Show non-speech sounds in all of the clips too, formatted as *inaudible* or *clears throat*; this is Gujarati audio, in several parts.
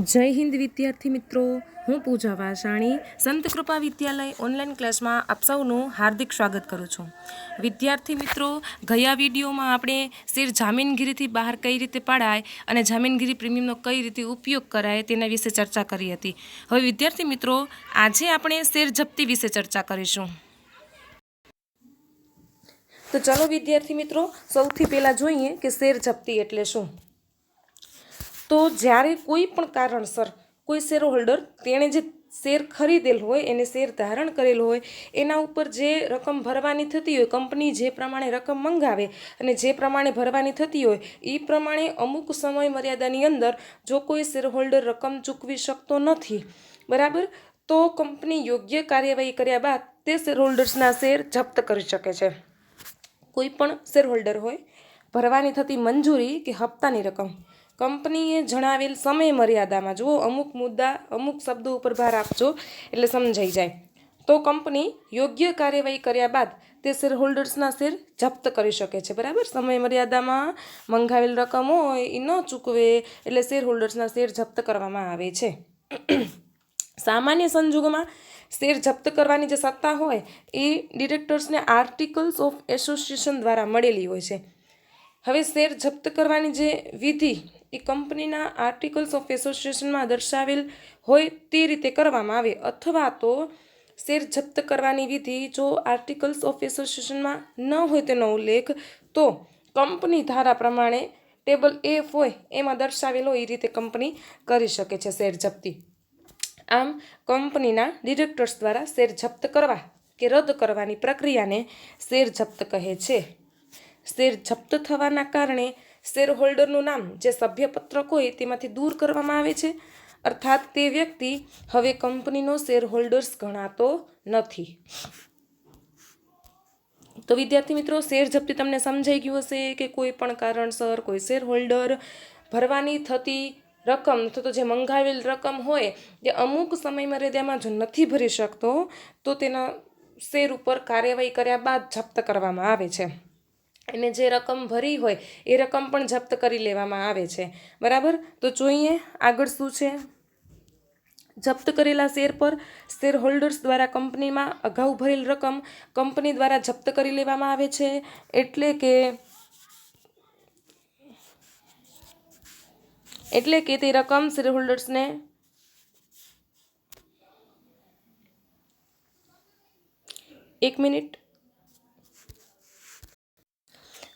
જય હિન્દ વિદ્યાર્થી મિત્રો, હું પૂજા વાસાણી, સંત કૃપા વિદ્યાલય ઓનલાઈન ક્લાસમાં આપ સૌનું હાર્દિક સ્વાગત કરું છું. વિદ્યાર્થી મિત્રો, ગયા વિડીયોમાં આપણે શેર જામીનગીરીથી બહાર કઈ રીતે પડાય અને જામીનગીરી પ્રીમિયમનો કઈ રીતે ઉપયોગ કરાય તેના વિશે ચર્ચા કરી હતી. હવે વિદ્યાર્થી મિત્રો, આજે આપણે શેર જપ્તી વિશે ચર્ચા કરીશું. તો ચલો વિદ્યાર્થી મિત્રો, સૌથી પહેલાં જોઈએ કે શેર જપ્તી એટલે શું? તો જ્યારે કોઈ પણ કારણસર કોઈ શેર હોલ્ડર તેણે જે શેર ખરીદેલ હોય, એને શેર ધારણ કરેલ હોય, એના ઉપર જે રકમ ભરવાની થતી હોય, કંપની જે પ્રમાણે રકમ મંગાવે અને જે પ્રમાણે ભરવાની થતી હોય એ પ્રમાણે અમુક સમય મર્યાદાની અંદર જો કોઈ શેર હોલ્ડર રકમ ચૂકવી શકતો નથી, બરાબર? તો કંપની યોગ્ય કાર્યવાહી કર્યા બાદ તે શેર હોલ્ડર્સના શેર જપ્ત કરી શકે છે. કોઈ પણ શેર હોલ્ડર હોય, ભરવાની થતી મંજૂરી કે હપ્તાની રકમ કંપનીએ જણાવેલ સમય મર્યાદામાં જુઓ, અમુક મુદ્દા, અમુક શબ્દો ઉપર ભાર આપજો, એટલે સમજાઈ જાય. તો કંપની યોગ્ય કાર્યવાહી કર્યા બાદ તે શેર હોલ્ડર્સના શેર જપ્ત કરી શકે છે, બરાબર? સમય મર્યાદામાં મંગાવેલ રકમ હોય એ ન ચૂકવે, એટલે શેર હોલ્ડર્સના શેર જપ્ત કરવામાં આવે છે. સામાન્ય સંજોગોમાં શેર જપ્ત કરવાની જે સત્તા હોય, એ ડિરેક્ટર્સને આર્ટિકલ્સ ઓફ એસોસિએશન દ્વારા મળેલી હોય છે. હવે શેર જપ્ત કરવાની જે વિધિ એ કંપનીના આર્ટિકલ્સ ઓફ એસોસિએશનમાં દર્શાવેલ હોય તે રીતે કરવામાં આવે. અથવા તો શેર જપ્ત કરવાની વિધિ જો આર્ટિકલ્સ ઓફ એસોસિએશનમાં ન હોય તેનો ઉલ્લેખ, તો કંપની ધારા પ્રમાણે ટેબલ એફ હોય એમાં દર્શાવેલો એ રીતે કંપની કરી શકે છે શેર જપ્તી. આમ, કંપનીના ડિરેક્ટર્સ દ્વારા શેર જપ્ત કરવા કે રદ કરવાની પ્રક્રિયાને શેર જપ્ત કહે છે. શેર જપ્ત થવાના કારણે શેર હોલ્ડરનું નામ જે સભ્યપત્રક હોય તેમાંથી દૂર કરવામાં આવે છે? અર્થાત તે વ્યક્તિ હવે કંપનીનો શેર હોલ્ડર્સ ગણાતો નથી. તો વિદ્યાર્થી મિત્રો, શેર જપ્તી તમને સમજાઈ ગયું હશે કે કોઈ પણ કારણસર કોઈ શેર હોલ્ડર ભરવાની થતી રકમ અથવા તો જે મંગાવેલ રકમ હોય જે અમુક સમય મર્યાદામાં જો નથી ભરી શકતો, તો તેના શેર ઉપર કાર્યવાહી કર્યા બાદ જપ્ત કરવામાં આવે છે. એને જે રકમ ભરી હોય, એ રકમ પણ જપ્ત કરી લેવામાં આવે છે. બરાબર? તો જોઈએ આગળ શું છે? જપ્ત કરેલા શેર પર શેર હોલ્ડર્સ દ્વારા કંપનીમાં અગાઉ ભરેલ રકમ કંપની દ્વારા જપ્ત કરી લેવામાં આવે છે. એટલે કે એટલે કે તે રકમ શેર હોલ્ડર્સને એક મિનિટ.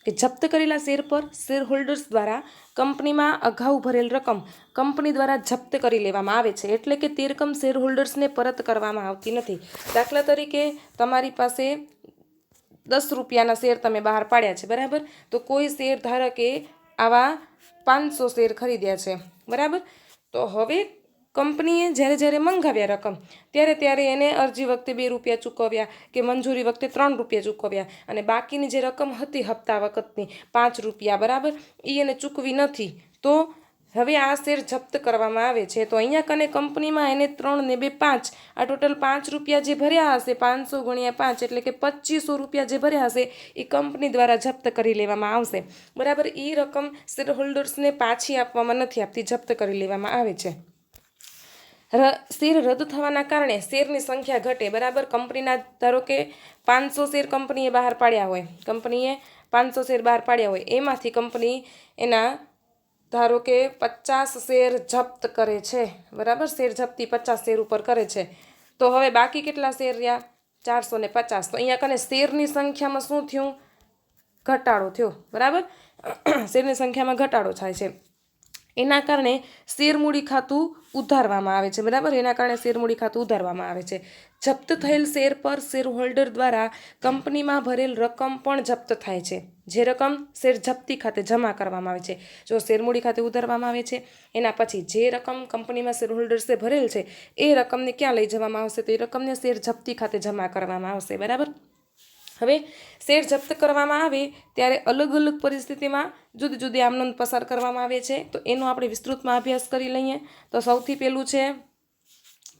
કે જપ્ત કરેલા શેર પર શેર હોલ્ડર્સ દ્વારા કંપનીમાં અગાઉ ભરેલ રકમ કંપની દ્વારા જપ્ત કરી લેવામાં આવે છે. એટલે કે તે રકમ શેર હોલ્ડર્સને પરત કરવામાં આવતી નથી. દાખલા તરીકે તમારી પાસે દસ રૂપિયાના શેર તમે બહાર પાડ્યા છે, બરાબર? તો કોઈ શેર ધારકે આવા પાંચસો શેર ખરીદ્યા છે, બરાબર? તો હવે કંપનીએ જ્યારે જ્યારે મંગાવ્યા રકમ, ત્યારે ત્યારે એને અરજી વખતે બે રૂપિયા ચૂકવ્યા કે મંજૂરી વખતે ત્રણ રૂપિયા ચૂકવ્યા અને બાકીની જે રકમ હતી હપ્તા વખતની પાંચ રૂપિયા, બરાબર? એ એને ચૂકવી નથી. તો હવે આ શેર જપ્ત કરવામાં આવે છે. તો અહીંયા કને કંપનીમાં એને ત્રણ ને બે પાંચ, આ ટોટલ પાંચ રૂપિયા જે ભર્યા હશે, પાંચસો ગુણ્યા પાંચ એટલે કે પચીસો રૂપિયા જે ભર્યા હશે એ કંપની દ્વારા જપ્ત કરી લેવામાં આવશે. બરાબર? એ રકમ શેર હોલ્ડર્સને પાછી આપવામાં નથી આપતી, જપ્ત કરી લેવામાં આવે છે. શેર રદ થવાના કારણે શેરની સંખ્યા ઘટે. બરાબર? કંપનીના ધારો કે પાંચસો શેર કંપનીએ બહાર પાડ્યા હોય, કંપનીએ પાંચસો શેર બહાર પાડ્યા હોય, એમાંથી કંપની એના ધારો કે પચાસ શેર જપ્ત કરે છે. બરાબર? શેર જપ્તી પચાસ શેર ઉપર કરે છે. તો હવે બાકી કેટલા શેર રહ્યા? ચારસો ને પચાસ. તો અહીંયા કને શેરની સંખ્યામાં શું થયું? ઘટાડો થયો. બરાબર? શેરની સંખ્યામાં ઘટાડો થાય છે. એના કારણે શેરમૂડી ખાતું ઉધારવામાં આવે છે, બરાબર? એના કારણે શેરમૂડી ખાતું ઉધારવામાં આવે છે. જપ્ત થયેલ શેર પર શેર હોલ્ડર દ્વારા કંપનીમાં ભરેલ રકમ પણ જપ્ત થાય છે. જે રકમ શેર જપ્તી ખાતે જમા કરવામાં આવે છે. જો શેરમૂડી ખાતે ઉધારવામાં આવે છે, એના પછી જે રકમ કંપનીમાં શેર હોલ્ડર્સે ભરેલ છે, એ રકમને ક્યાં લઈ જવામાં આવશે? તો એ રકમને શેર જપ્તી ખાતે જમા કરવામાં આવશે, બરાબર? હવે શેર જપ્ત કરવામાં આવે ત્યારે અલગ અલગ પરિસ્થિતિમાં જુદી જુદી આમનોંધ પસાર કરવામાં આવે છે. તો એનો આપણે વિસ્તૃતમાં અભ્યાસ કરી લઈએ. તો સૌથી પહેલું છે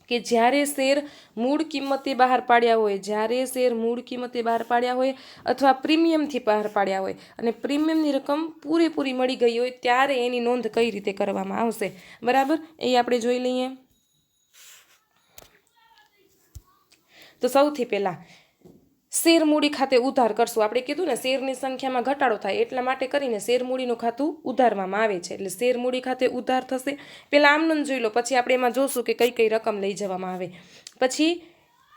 કે જ્યારે શેર મૂળ કિંમતે બહાર પાડ્યા હોય, જ્યારે શેર મૂળ કિંમતે બહાર પાડ્યા હોય અથવા પ્રીમિયમથી બહાર પાડ્યા હોય અને પ્રીમિયમની રકમ પૂરેપૂરી મળી ગઈ હોય ત્યારે એની નોંધ કઈ રીતે કરવામાં આવશે? બરાબર? એ આપણે જોઈ લઈએ. તો સૌથી પહેલાં શેર મૂડી ખાતે ઉધાર કરશું. આપણે કીધું ને, શેરની સંખ્યામાં ઘટાડો થાય એટલા માટે કરીને શેરમૂડીનું ખાતું ઉધારવામાં આવે છે. એટલે શેર મૂડી ખાતે ઉધાર થશે. પહેલાં આમનું જોઈ લો, પછી આપણે એમાં જોશું કે કઈ કઈ રકમ લઈ જવામાં આવે. પછી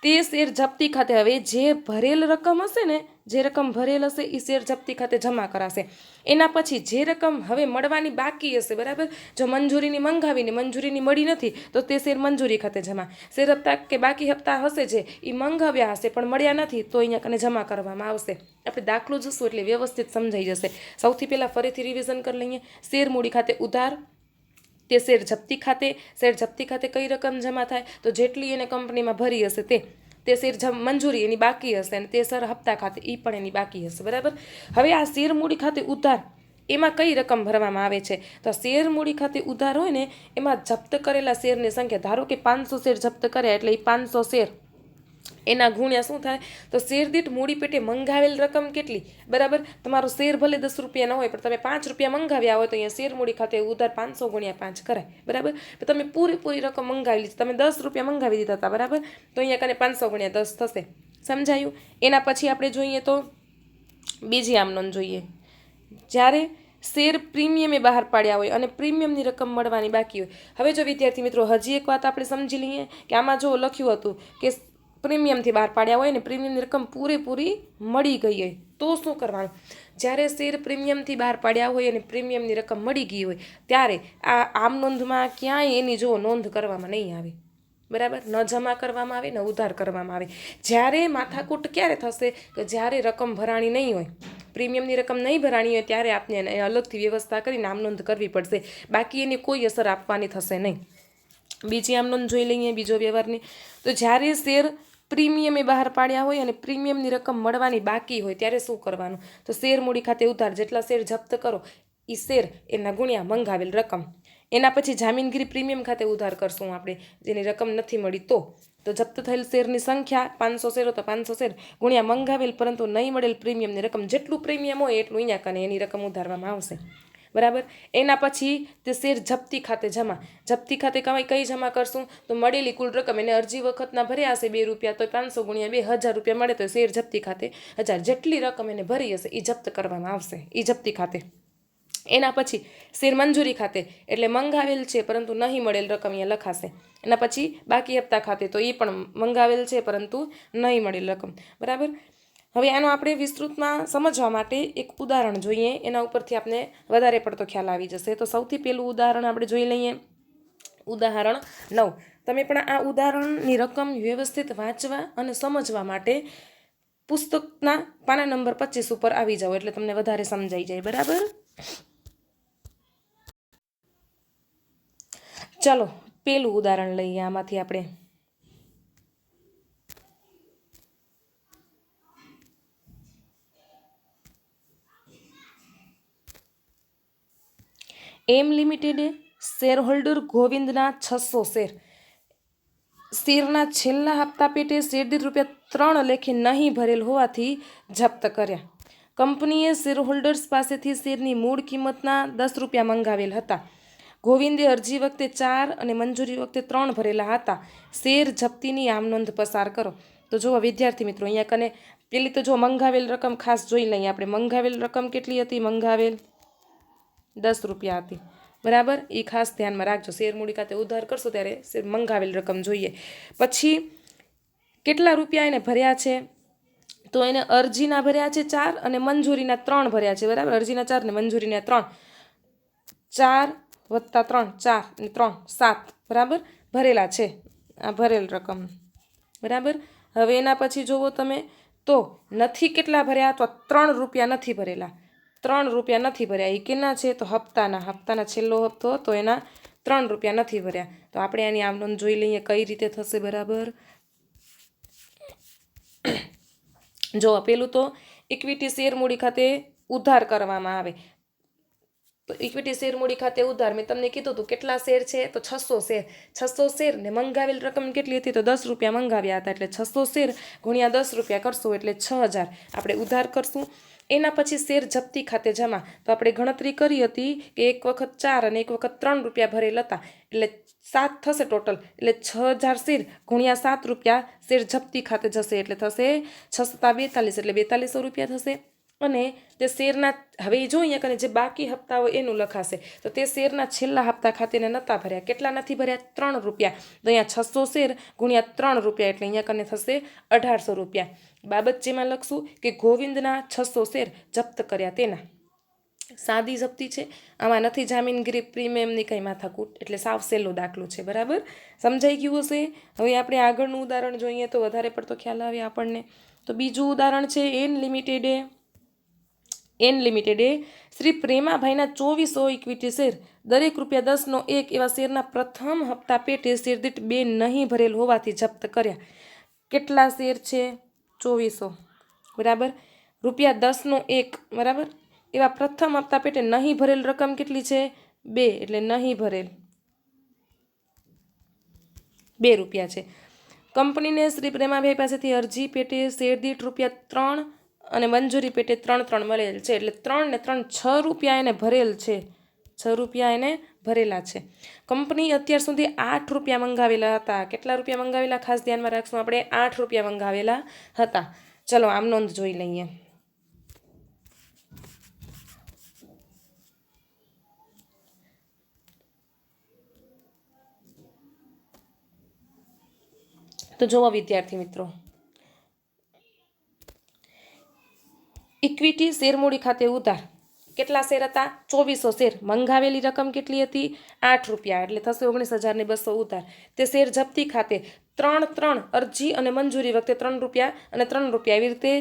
તે શેર જપ્તી ખાતે હવે જે ભરેલ રકમ હશે ને, જે રકમ ભરેલ હશે એ શેર જપ્તી ખાતે જમા કરાશે. એના પછી જે રકમ હવે મળવાની બાકી હશે, બરાબર? જો મંજૂરીની મંગાવીને મંજૂરીની મળી નથી, તો તે શેર મંજૂરી ખાતે જમા. શેર હપ્તા કે બાકી હપ્તા હશે જે એ મંગાવ્યા હશે પણ મળ્યા નથી, તો અહીંયા કને જમા કરવામાં આવશે. આપણે દાખલો જોશું એટલે વ્યવસ્થિત સમજાઈ જશે. સૌથી પહેલાં ફરીથી રિવિઝન કરી લઈએ. શેર મૂડી ખાતે ઉધાર તે શેર જપ્તી ખાતે, શેર જપ્તી ખાતે કઈ રકમ જમા થાય? તો જેટલી એને કંપનીમાં ભરી હશે તે તે શેર મંજૂરી એની બાકી હશે અને તે શેર હપ્તા ખાતે એ પણ એની બાકી હશે, બરાબર? હવે આ શેર મૂડી ખાતે ઉધાર, એમાં કઈ રકમ ભરવામાં આવે છે? તો શેર મૂડી ખાતે ઉધાર હોય ને, એમાં જપ્ત કરેલા શેરની સંખ્યા, ધારો કે પાંચસો શેર જપ્ત કર્યા એટલે એ પાંચસો શેર એના ગુણ્યા શું થાય? તો શેર દીઠ મૂડી પેટે મંગાવેલ રકમ કેટલી? બરાબર? તમારો શેર ભલે દસ રૂપિયા ન હોય, પણ તમે પાંચ રૂપિયા મંગાવ્યા હોય તો અહીંયા શેર મૂડી ખાતે ઉધાર પાંચસો ગુણ્યા પાંચ કરાય. બરાબર? તમે પૂરેપૂરી રકમ મંગાવી લીધી. તમે દસ રૂપિયા મંગાવી દીધા હતા, બરાબર? તો અહીંયા કને પાંચસો ગુણ્યા દસ થશે. સમજાયું? એના પછી આપણે જોઈએ તો બીજી આમ નોંધ જોઈએ. જ્યારે શેર પ્રીમિયમે બહાર પાડ્યા હોય અને પ્રીમિયમની રકમ મળવાની બાકી હોય. હવે જો વિદ્યાર્થી મિત્રો, હજી એક વાત આપણે સમજી લઈએ કે આમાં જો લખ્યું હતું કે પ્રીમિયમથી બહાર પાડ્યા હોય ને પ્રીમિયમની રકમ પૂરેપૂરી મળી ગઈ હોય, તો શું કરવાનું? જ્યારે શેર પ્રીમિયમથી બહાર પાડ્યા હોય અને પ્રીમિયમની રકમ મળી ગઈ હોય, ત્યારે આ આમ નોંધમાં ક્યાંય એની જો નોંધ કરવામાં નહીં આવે. બરાબર? ન જમા કરવામાં આવે, ન ઉધાર કરવામાં આવે. જ્યારે માથાકૂટ ક્યારે થશે કે જ્યારે રકમ ભરાણી નહીં હોય, પ્રીમિયમની રકમ નહીં ભરાણી હોય, ત્યારે આપને અલગથી વ્યવસ્થા કરી નામ નોંધ કરવી પડશે. બાકી એની કોઈ અસર આપવાની થશે નહીં. બીજી આમ નોંધ જોઈ લઈએ, બીજો વ્યવહારની. તો જ્યારે શેર પ્રીમિયમે બહાર પાડ્યા હોય અને પ્રીમિયમની રકમ મળવાની બાકી હોય, ત્યારે શું કરવાનું? તો શેર મૂડી ખાતે ઉધાર જેટલા શેર જપ્ત કરો એ શેર એના ગુણ્યા મંગાવેલ રકમ. એના પછી જામીનગીરી પ્રીમિયમ ખાતે ઉધાર કરશું આપણે, જેની રકમ નથી મળી તો. તો જપ્ત થયેલ શેરની સંખ્યા પાંચસો શેરો તો પાંચસો શેર ગુણ્યા મંગાવેલ, પરંતુ નહીં મળેલ પ્રીમિયમની રકમ જેટલું પ્રીમિયમ હોય એટલું અહીંયા કને એની રકમ ઉધારવામાં આવશે. બરાબર? એના પછી તે શેર જપ્તી ખાતે જમા. જપ્તી ખાતે કમાઈ કઈ જમા કરશું? તો મળેલી કુલ રકમ એને અરજી વખતના ભર્યા હશે બે રૂપિયા તો પાંચસો ગુણ્યા બે હજાર રૂપિયા મળે તો શેર જપ્તી ખાતે હજાર. જેટલી રકમ એને ભરી હશે એ જપ્ત કરવામાં આવશે એ જપ્તી ખાતે. એના પછી શેર મંજૂરી ખાતે, એટલે મંગાવેલ છે પરંતુ નહીં મળેલ રકમ અહીંયા લખાશે. એના પછી બાકી હપ્તા ખાતે તો એ પણ મંગાવેલ છે પરંતુ નહીં મળેલ રકમ. બરાબર? હવે આનો આપણે વિસ્તૃતમાં સમજવા માટે એક ઉદાહરણ જોઈએ. એના ઉપરથી આપણે વધારે પડતો ખ્યાલ આવી જશે. તો સૌથી પહેલું ઉદાહરણ આપણે જોઈ લઈએ. ઉદાહરણ નવ. તમે પણ આ ઉદાહરણની રકમ વ્યવસ્થિત વાંચવા અને સમજવા માટે પુસ્તકના પાના નંબર પચીસ ઉપર આવી જાઓ એટલે તમને વધારે સમજાઈ જાય. બરાબર? ચલો પેલું ઉદાહરણ લઈએ આમાંથી આપણે. એમ લિમિટેડે શેરહોલ્ડર ગોવિંદના છસો શેર. શેરના છેલ્લા હપ્તા પેટે શેરદીઠ રૂપિયા ત્રણ લેખે નહીં ભરેલ હોવાથી જપ્ત કર્યા. કંપનીએ શેરહોલ્ડર્સ પાસેથી શેરની મૂળ કિંમતના દસ રૂપિયા મંગાવેલ હતા. ગોવિંદે અરજી વખતે ચાર અને મંજૂરી વખતે ત્રણ ભરેલા હતા. શેર જપ્તીની આમ નોંધ પસાર કરો. તો જુઓ વિદ્યાર્થી મિત્રો, અહીંયા કને પેલી તો જો મંગાવેલ રકમ ખાસ જોઈ લઈએ. આપણે મંગાવેલ રકમ કેટલી હતી? મંગાવેલ દસ રૂપિયા હતી. બરાબર? એ ખાસ ધ્યાનમાં રાખજો. શેર મૂડી ખાતે ઉધાર કરશો ત્યારે મંગાવેલ રકમ જોઈએ. પછી કેટલા રૂપિયા એને ભર્યા છે? તો એને અરજીના ભર્યા છે ચાર અને મંજૂરીના ત્રણ ભર્યા છે. બરાબર? અરજીના ચાર ને મંજૂરીના ત્રણ. ચાર વત્તા ત્રણ, ચાર ને ત્રણ, સાત. બરાબર? ભરેલા છે. આ ભરેલ રકમ. બરાબર? હવે એના પછી જુઓ તમે તો નથી કેટલા ભર્યા? તો ત્રણ રૂપિયા નથી ભરેલા. ત્રણ રૂપિયા નથી ભર્યા. એ કેના છે? તો હપ્તાના. હપ્તાના છેલ્લો હપ્તો તો એના ત્રણ રૂપિયા નથી ભર્યા. તો આપણે આની આમ નોંધ જોઈ લઈએ કઈ રીતે થશે બરાબર. જો, પેલું તો ઇક્વિટી શેર મૂડી ખાતે ઉધાર કરવામાં આવે. તો ઇક્વિટી શેર મૂડી ખાતે ઉધાર. મેં તમને કીધું હતું, કેટલા શેર છે? તો છસો શેર. છસો શેર ને મંગાવેલ રકમ કેટલી હતી? તો દસ રૂપિયા મંગાવ્યા હતા. એટલે છસો શેર ગુણ્યા દસ રૂપિયા કરશું, એટલે છ હજાર. આપણે ઉધાર કરશું. એના પછી શેર જપ્તી ખાતે જમા. તો આપણે ગણતરી કરી હતી કે એક વખત ચાર અને એક વખત ત્રણ રૂપિયા ભરેલ હતા. એટલે સાત થશે ટોટલ. એટલે છ હજાર શેર ગુણ્યા સાત રૂપિયા શેર જપ્તી ખાતે જશે. એટલે થશે છ સત્તા બેતાલીસ. એટલે બેતાલીસો રૂપિયા થશે. અને તે શેરના, હવે જો અહીંયા કને જે બાકી હપ્તા હોય એનું લખાશે. તો તે શેરના છેલ્લા હપ્તા ખાતેને નહોતા ભર્યા. કેટલા નથી ભર્યા? ત્રણ રૂપિયા. તો અહીંયા છસો શેર ગુણ્યા ત્રણ રૂપિયા એટલે અહીંયા કને થશે અઢારસો રૂપિયા. બાબત જેમાં લખશું કે ગોવિંદના છસો શેર જપ્ત કર્યા તેના. સાદી જપ્તી છે. આમાં નથી જામીનગીરી પ્રીમિયમની કંઈ માથાકૂટ. એટલે સાવ સહેલો દાખલો છે, બરાબર? સમજાઈ ગયું હશે? હવે આપણે આગળનું ઉદાહરણ જોઈએ તો વધારે પડતો ખ્યાલ આવે આપણને. તો બીજું ઉદાહરણ છે, એન લિમિટેડે એન લિમિટેડે શ્રી પ્રેમાભાઈના ચોવીસો ઇક્વિટી શેર, દરેક રૂપિયા દસનો એક એવા શેરના પ્રથમ હપ્તા પેટે શેરદીઠ બે નહીં ભરેલ હોવાથી જપ્ત કર્યા. કેટલા શેર છે? ચોવીસો. બરાબર? રૂપિયા દસનો એક, બરાબર? એવા પ્રથમ હપ્તા પેટે નહીં ભરેલ રકમ કેટલી છે? બે, એટલે નહીં ભરેલ. બે રૂપિયા છે. કંપનીને શ્રી પ્રેમાભાઈ પાસેથી અરજી પેટે શેરદીઠ રૂપિયા ત્રણ અને મંજૂરી પેટે ત્રણ ત્રણ મળેલ છે. એટલે ત્રણ ને ત્રણ છ રૂપિયા એને ભરેલ છે. છ રૂપિયા એને ભરેલા છે. કંપની અત્યાર સુધી આઠ રૂપિયા મંગાવેલા હતા. કેટલા રૂપિયા મંગાવેલા? ખાસ ધ્યાનમાં રાખશું. આપણે આઠ રૂપિયા મંગાવેલા હતા. ચલો, આમ નોંધ જોઈ લઈએ. તો જુઓ વિદ્યાર્થી મિત્રો. ઇક્વિટી શેરમૂડી ખાતે ઉધાર. કેટલા શેર હતા? ચોવીસો શેર. મંગાવેલી રકમ કેટલી હતી? આઠ રૂપિયા. એટલે થશે ઓગણીસ હજારને બસો ઉધાર. તે શેર જપ્તી ખાતે ત્રણ ત્રણ અરજી અને મંજૂરી વખતે ત્રણ રૂપિયા અને ત્રણ રૂપિયા એવી રીતે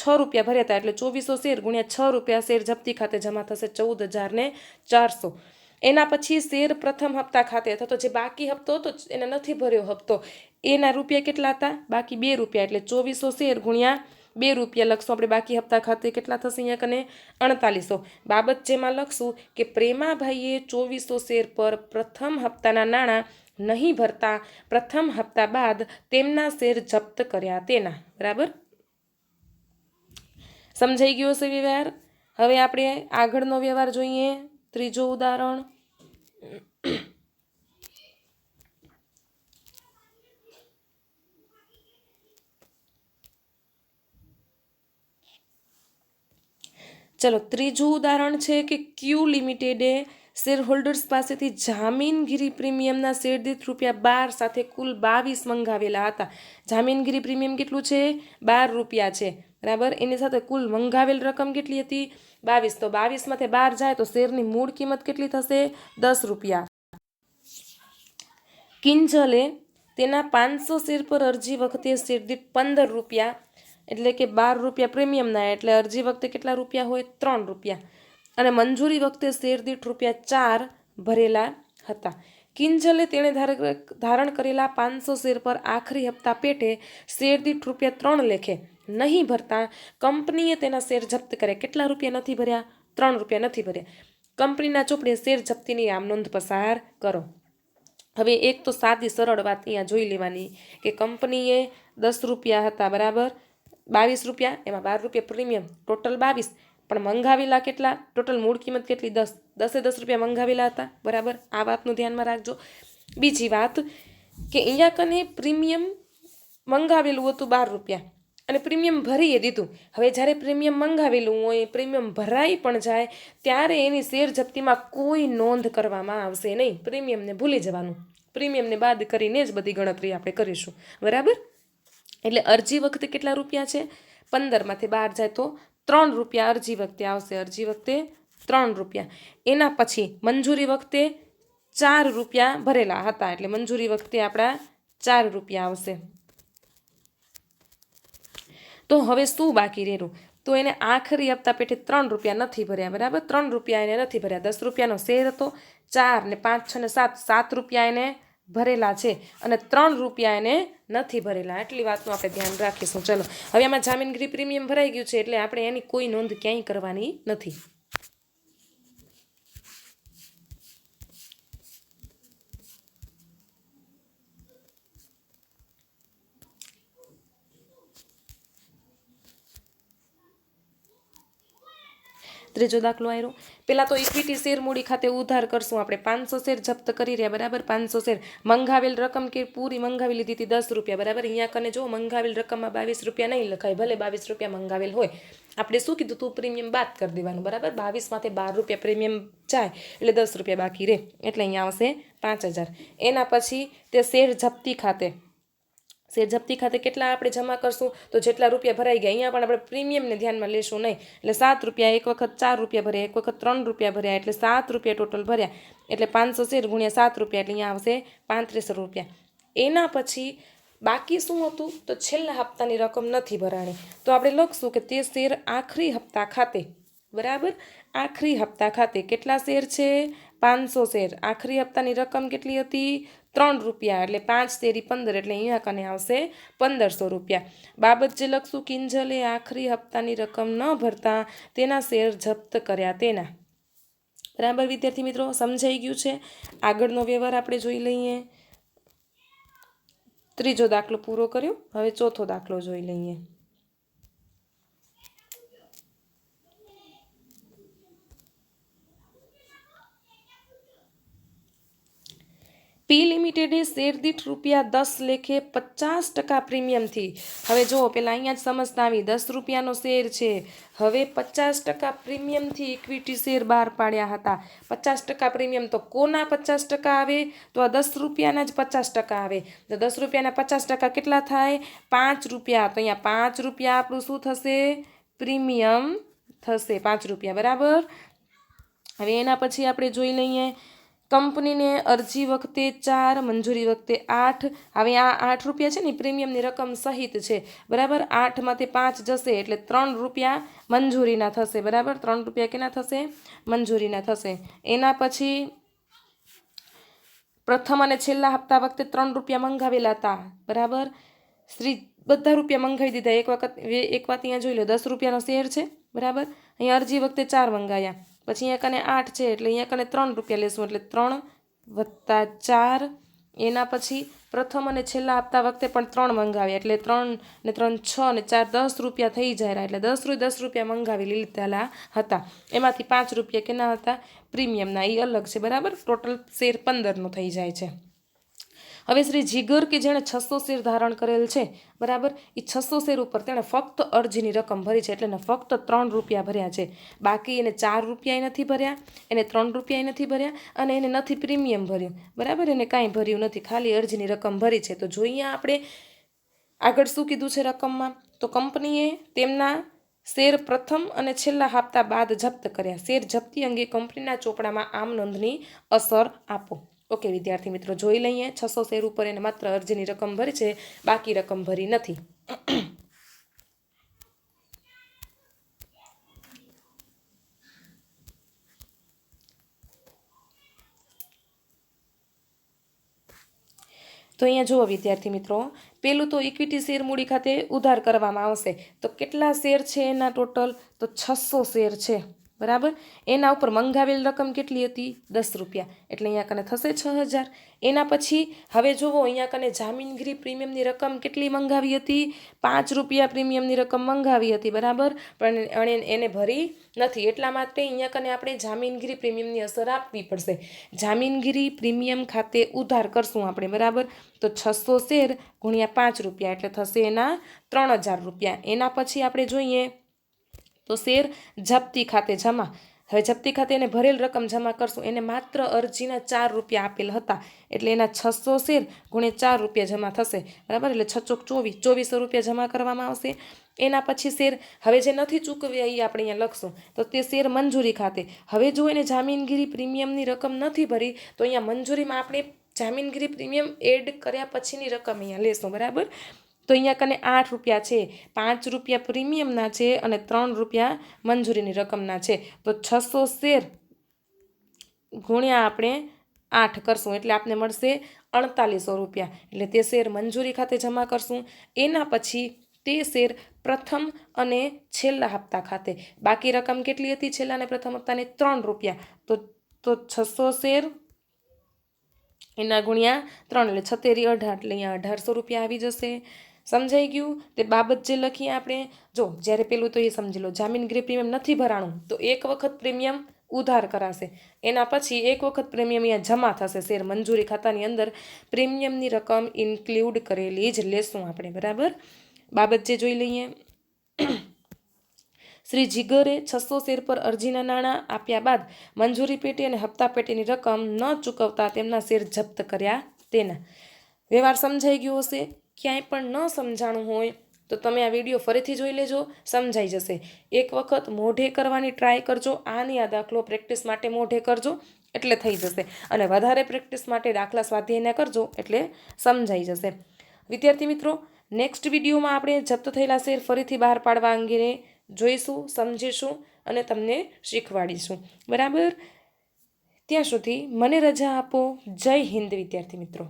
છ રૂપિયા ભર્યા હતા. એટલે ચોવીસો શેર ગુણ્યા છ રૂપિયા શેર જપ્તી ખાતે જમા થશે ચૌદ હજારને ચારસો. એના પછી શેર પ્રથમ હપ્તા ખાતે થતો જે બાકી હપ્તો હતો એને નથી ભર્યો હપ્તો. એના રૂપિયા કેટલા હતા? બાકી બે રૂપિયા. એટલે ચોવીસો શેર ગુણ્યા બે રૂપિયા લખશું. આપણે બાકી હપ્તા ખાતે કેટલા થશે અહીંયા કને? અડતાલીસો. બાબત જેમાં લખશું કે પ્રેમાભાઈએ ચોવીસો શેર પર પ્રથમ હપ્તાના નાણાં નહીં ભરતા. પ્રથમ હપ્તા બાદ તેમના શેર જપ્ત કર્યા તેના. બરાબર? સમજાઈ ગયો હશે વ્યવહાર? હવે આપણે આગળનો વ્યવહાર જોઈએ. ત્રીજો ઉદાહરણ. ચલો, ત્રીજું ઉદાહરણ છે કે ક્યુ લિમિટેડે શેર હોલ્ડર્સ પાસેથી જામીનગીરી પ્રીમિયમના શેરદીઠ રૂપિયા બાર સાથે કુલ બાવીસ મંગાવેલા હતા. જામીનગીરી પ્રીમિયમ કેટલું છે? બાર રૂપિયા છે. બરાબર? એની સાથે કુલ મંગાવેલ રકમ કેટલી હતી? બાવીસ. તો બાવીસમાંથી બાર જાય તો શેરની મૂળ કિંમત કેટલી થશે? દસ રૂપિયા. કિંજલે તેના પાંચસો શેર પર અરજી વખતે શેરદીઠ પંદર રૂપિયા એટલે કે બાર રૂપિયા પ્રીમિયમના એટલે અરજી વખતે કેટલા રૂપિયા હોય? ત્રણ રૂપિયા. અને મંજૂરી વખતે શેર દીઠ રૂપિયા ચાર ભરેલા હતા. કિંજલે તેણે ધારણ કરેલા પાંચસો શેર પર આખરી હપ્તા પેટે શેર દીઠ રૂપિયા ત્રણ લેખે નહીં ભરતા કંપનીએ તેના શેર જપ્ત કર્યા. કેટલા રૂપિયા નથી ભર્યા? ત્રણ રૂપિયા નથી ભર્યા. કંપનીના ચોપડે શેર જપ્તીની આમ નોંધ પસાર કરો. હવે એક તો સાદી સરળ વાત અહીંયા જોઈ લેવાની કે કંપનીએ દસ રૂપિયા હતા, બરાબર? બાવીસ રૂપિયા, એમાં બાર રૂપિયા પ્રીમિયમ, ટોટલ બાવીસ. પણ મંગાવેલા કેટલા? ટોટલ મૂળ કિંમત કેટલી? દસ. દસે દસ રૂપિયા મંગાવેલા હતા. બરાબર? આ વાતનું ધ્યાનમાં રાખજો. બીજી વાત કે અહીંયા કને પ્રીમિયમ મંગાવેલું હતું બાર રૂપિયા. અને પ્રીમિયમ ભરીએ દીધું. હવે જ્યારે પ્રીમિયમ મંગાવેલું હોય, પ્રીમિયમ ભરાઈ પણ જાય, ત્યારે એની શેર જપ્તીમાં કોઈ નોંધ કરવામાં આવશે નહીં. પ્રીમિયમને ભૂલી જવાનું. પ્રીમિયમને બાદ કરીને જ બધી ગણતરી આપણે કરીશું. બરાબર? એટલે અરજી વખતે કેટલા રૂપિયા છે? પંદરમાંથી બહાર જાય તો ત્રણ રૂપિયા અરજી વખતે આવશે. અરજી વખતે ત્રણ રૂપિયા. એના પછી મંજૂરી વખતે ચાર રૂપિયા ભરેલા હતા. એટલે મંજૂરી વખતે આપણા ચાર રૂપિયા આવશે. તો હવે શું બાકી રહેલું? તો એને આખરી હપ્તા પેટે ત્રણ રૂપિયા નથી ભર્યા, બરાબર? ત્રણ રૂપિયા એને નથી ભર્યા. દસ રૂપિયાનો શેર હતો. ચાર ને પાંચ, છ ને સાત સાત રૂપિયા એને ભરેલા છે. અને ત્રણ રૂપિયા એને નથી ભરેલા. આટલી વાતનું આપણે ધ્યાન રાખીશું. ચલો, હવે આમાં જામીનગીરી પ્રીમિયમ ભરાઈ ગયું છે એટલે આપણે એની કોઈ નોંધ ક્યાંય કરવાની નથી. ત્રીજો દાખલો આવ્યો પહેલાં તો ઇક્વિટી શેર મૂડી ખાતે ઉધાર કરશું. આપણે પાંચસો શેર જપ્ત કરી રહ્યા, બરાબર? પાંચસો શેર. મંગાવેલ રકમ કે પૂરી મંગાવી લીધી હતી દસ રૂપિયા, બરાબર? અહીંયા કને જો મંગાવેલ રકમમાં બાવીસ રૂપિયા નહીં લખાય. ભલે બાવીસ રૂપિયા મંગાવેલ હોય. આપણે શું કીધું તું? પ્રીમિયમ બાદ કરી દેવાનું, બરાબર? બાવીસમાંથી બાર રૂપિયા પ્રીમિયમ જાય, એટલે દસ રૂપિયા બાકી રહે. એટલે અહીંયા આવશે પાંચ હજાર. એના પછી તે શેર જપ્તી ખાતે શેર જપ્તી ખાતે કેટલા આપણે જમા કરશું? તો જેટલા રૂપિયા ભરાઈ ગયા, અહીંયા પણ આપણે પ્રીમિયમને ધ્યાનમાં લેશું નહીં. એટલે સાત રૂપિયા એક વખત, ચાર રૂપિયા ભર્યા, એક વખત ત્રણ રૂપિયા ભર્યા, એટલે સાત રૂપિયા ટોટલ ભર્યા. એટલે પાંચસો શેર ગુણ્યા સાત રૂપિયા, એટલે અહીંયા આવશે પાંત્રીસો રૂપિયા. એના પછી બાકી શું હતું? તો છેલ્લા હપ્તાની રકમ નથી ભરાણી. તો આપણે લખશું કે તે શેર આખરી હપ્તા ખાતે, બરાબર? આખરી હપ્તા ખાતે કેટલા શેર છે? પાંચસો શેર. આખરી હપ્તાની રકમ કેટલી હતી? ત્રણ રૂપિયા એટલે પાંચ તેરી પંદર એટલે અહીંયા કને આવશે પંદરસો રૂપિયા. બાબત જે લખશું, કિંજલે આખરી હપ્તાની રકમ ન ભરતા તેના શેર જપ્ત કર્યા તેના. બરાબર, વિદ્યાર્થી મિત્રો, સમજાઈ ગયું છે? આગળનો વ્યવહાર આપણે જોઈ લઈએ. ત્રીજો દાખલો પૂરો કર્યો, હવે ચોથો દાખલો જોઈ લઈએ. પી લિમિટેડે શેર દીઠ રૂપિયા દસ લેખે પચાસ ટકા પ્રીમિયમથી હવે જુઓ પહેલાં અહીંયા જ સમજતા આવી, દસ રૂપિયાનો શેર છે. હવે પચાસ ટકા પ્રીમિયમથી ઇક્વિટી શેર બહાર પાડ્યા હતા. પચાસ ટકા પ્રીમિયમ તો કોના પચાસ ટકા આવે? તો આ દસ રૂપિયાના જ પચાસ ટકા આવે. તો દસ રૂપિયાના પચાસ ટકા કેટલા થાય? પાંચ રૂપિયા. તો અહીંયા પાંચ રૂપિયા આપણું શું થશે? પ્રીમિયમ થશે. પાંચ રૂપિયા. બરાબર? હવે એના પછી આપણે જોઈ લઈએ. કંપનીને અરજી વખતે ચાર, મંજૂરી વખતે આઠ. હવે આ આઠ રૂપિયા છે ને પ્રીમિયમની રકમ સહિત છે. બરાબર? આઠમાંથી પાંચ જશે એટલે ત્રણ રૂપિયા મંજૂરીના થશે. બરાબર? ત્રણ રૂપિયા કેના થશે? મંજૂરીના થશે. એના પછી પ્રથમ અને છેલ્લા હપ્તા વખતે ત્રણ રૂપિયા મંગાવેલા હતા. બરાબર? શ્રી બધા રૂપિયા મંગાવી દીધા. એક વખત, એક વાત અહીંયા જોઈ લો. દસ રૂપિયાનો શેર છે. બરાબર? અહીંયા અરજી વખતે ચાર મંગાવ્યા પછી અહીંયા કને આઠ છે, એટલે અહીંયા કને ત્રણ રૂપિયા લેશું, એટલે ત્રણ વત્તા ચાર. એના પછી પ્રથમ અને છેલ્લા આપતા વખતે પણ ત્રણ મંગાવ્યા, એટલે ત્રણ ને ત્રણ છ ને ચાર દસ રૂપિયા થઈ જાય એટલે દસ રૂ, દસ રૂપિયા મંગાવી લીધેલા હતા. એમાંથી પાંચ રૂપિયા કેના હતા? પ્રીમિયમના એ અલગ છે, બરાબર? ટોટલ શેર પંદરનો થઈ જાય છે. હવે શ્રી જીગર કે જેણે છસો શેર ધારણ કરેલ છે, બરાબર? એ છસો શેર ઉપર તેણે ફક્ત અરજીની રકમ ભરી છે, એટલે એને ફક્ત ત્રણ રૂપિયા ભર્યા છે. બાકી એને ચાર રૂપિયાએ નથી ભર્યા, એને ત્રણ રૂપિયાએ નથી ભર્યા અને એને નથી પ્રીમિયમ ભર્યું. બરાબર? એને કાંઈ ભર્યું નથી, ખાલી અરજીની રકમ ભરી છે. તો જોઈએ આપણે આગળ શું કીધું છે રકમમાં? તો કંપનીએ તેમના શેર પ્રથમ અને છેલ્લા હપ્તા બાદ જપ્ત કર્યા. શેર જપ્તી અંગે કંપનીના ચોપડામાં આમ નોંધની અસર આપો. ઓકે, વિદ્યાર્થી મિત્રો, જોઈ લઈએ. છસો શેર ઉપર એને માત્ર અરજીની રકમ ભરી છે, બાકી રકમ ભરી નથી. તો અહીંયા જુઓ વિદ્યાર્થી મિત્રો, પેલું તો ઇક્વિટી શેર મૂડી ખાતે ઉધાર કરવામાં આવશે. તો કેટલા શેર છે એના ટોટલ તો છસો શેર છે. બરાબર? એના ઉપર મંગાવેલ રકમ કેટલી હતી? દસ રૂપિયા. એટલે અહીંયા કને થશે છ હજાર. એના પછી હવે જુઓ અહીંયા કને જામીનગીરી પ્રીમિયમની રકમ કેટલી મંગાવી હતી? પાંચ રૂપિયા પ્રીમિયમની રકમ મંગાવી હતી, બરાબર? પણ એને ભરી નથી. એટલા માટે અહીંયા કને આપણે જામીનગીરી પ્રીમિયમની અસર આપવી પડશે. જામીનગીરી પ્રીમિયમ ખાતે ઉધાર કરશું આપણે, બરાબર? તો છસો શેર ગુણ્યા પાંચ રૂપિયા, એટલે થશે એના ત્રણ હજાર રૂપિયા. એના પછી આપણે જોઈએ તો શેર જપ્તી ખાતે જમા. હવે જપ્તી ખાતે એને ભરેલ રકમ જમા કરશું. એને માત્ર અરજીના ચાર રૂપિયા આપેલ હતા. એટલે એના છસો શેર ગુણે ચાર રૂપિયા જમા થશે. બરાબર? એટલે છચોક ચોવીસ. ચોવીસો રૂપિયા જમા કરવામાં આવશે. એના પછી શેર હવે જે નથી ચૂકવ્યા એ આપણે અહીંયા લખશું. તો તે શેર મંજૂરી ખાતે. હવે જો એને જામીનગીરી પ્રીમિયમની રકમ નથી ભરી, તો અહીંયા મંજૂરીમાં આપણે જામીનગીરી પ્રીમિયમ એડ કર્યા પછીની રકમ અહીંયા લેશું. બરાબર? તો અહીંયા કને આઠ રૂપિયા છે, પાંચ રૂપિયા પ્રીમિયમના છે અને ત્રણ રૂપિયા મંજૂરીની રકમના છે. તો છસો શેર ગુણ્યા આપણે આઠ કરશું એટલે આપને મળશે અડતાલીસો રૂપિયા. એટલે તે શેર મંજૂરી ખાતે જમા કરશું. એના પછી તે શેર પ્રથમ અને છેલ્લા હપ્તા ખાતે. બાકી રકમ કેટલી હતી? છેલ્લા અને પ્રથમ હપ્તાને ત્રણ રૂપિયા. તો તો છસો શેર એના ગુણ્યા ત્રણ. એટલે છતેરી અઢાર. એટલે અહીંયા અઢારસો રૂપિયા આવી જશે. સમજાઈ ગયું? તે બાબત જે લખીએ આપણે, જો, જ્યારે પેલું તો એ સમજી લો, જામીન ગૃહ પ્રીમિયમ નથી ભરાણું, તો એક વખત પ્રીમિયમ ઉધાર કરાશે. એના પછી એક વખત પ્રીમિયમ અહીંયા જમા થશે, શેર મંજૂરી ખાતાની અંદર પ્રીમિયમની રકમ ઇન્ક્લુડ કરેલી જ લેશું આપણે, બરાબર? બાબત જે જોઈ લઈએ. *clears throat* શ્રી જીગરે છસો શેર પર અરજીના નાણાં આપ્યા બાદ મંજૂરી પેટી અને હપ્તા પેટીની રકમ ન ચૂકવતા તેમના શેર જપ્ત કર્યા તેના. વ્યવહાર સમજાઈ ગયો હશે? ક્યાંય પણ ન સમજાણું હોય, તો તમે આ વીડિયો ફરીથી જોઈ લેજો, સમજાઈ જશે. એક વખત મોઢે કરવાની ટ્રાય કરજો, આની આ દાખલો પ્રેક્ટિસ માટે મોઢે કરજો, એટલે થઈ જશે. અને વધારે પ્રેક્ટિસ માટે દાખલા સ્વાધ્યાયના કરજો, એટલે સમજાઈ જશે. વિદ્યાર્થી મિત્રો નેક્સ્ટ વિડીયોમાં આપણે જપ્ત થયેલા શેર ફરીથી બહાર પાડવા અંગેને જોઈશું, સમજીશું અને તમને શીખવાડીશું. બરાબર? ત્યાં સુધી મને રજા આપો. જય હિન્દ, વિદ્યાર્થી મિત્રો.